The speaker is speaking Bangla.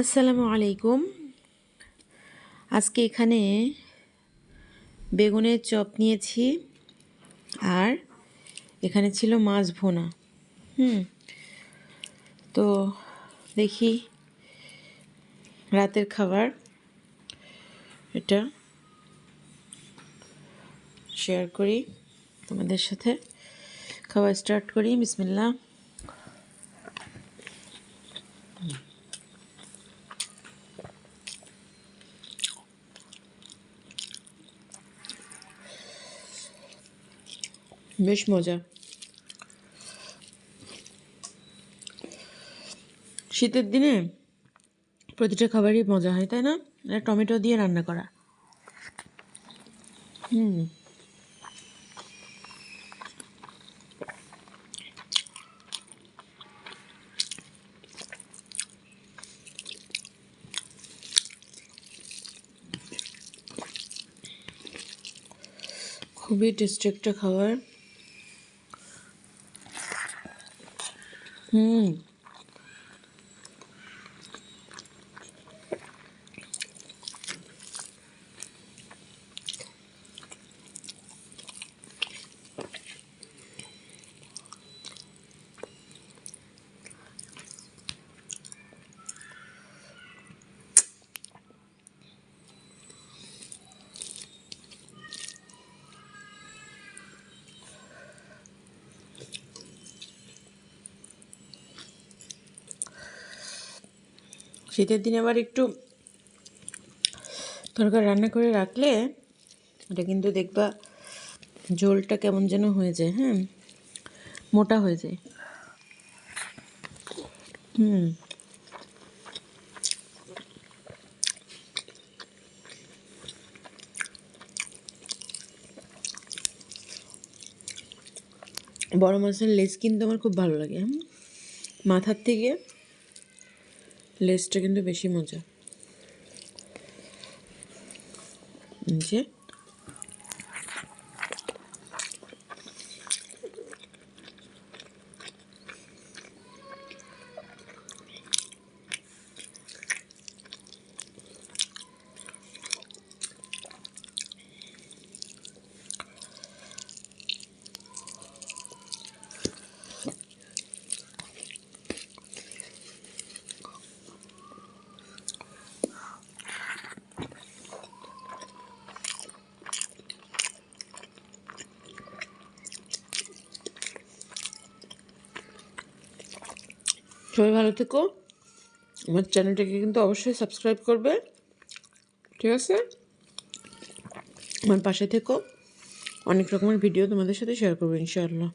আসসালামু আলাইকুম। আজকে এখানে বেগুনের চপ নিয়েছি আর এখানে ছিল মাছ ভোনা। হুম। তো দেখি রাতের খাবার এটা শেয়ার করি, তোমাদের সাথে খাবার স্টার্ট করি বিসমিল্লা বেশ মজা। শীতের দিনে প্রতিটা খাবারই মজা হয়, তাই না? এটা টমেটো দিয়ে রান্না করা। হুম। খুবই টেস্টি একটা খাবার। হুম শীতের দিনে আবার একটু তরকারি রান্না করে রাখলে এটা কিন্তু দেখবা ঝোলটা কেমন যেন হয়ে যায় হ্যাঁ? মোটা হয়ে যায়। হুম। বড় মাছের লেজ কিন্তু আমার খুব ভালো লাগে। মাথার থেকে লেসটা কিন্তু বেশি মজা। যে। সবাই ভালো থেকো। আমার চ্যানেলটাকে কিন্তু অবশ্যই সাবস্ক্রাইব করবে। ঠিক আছে? আমার পাশে থেকো। অনেক রকমের ভিডিও তোমাদের সাথে শেয়ার করব, ইনশাআল্লাহ।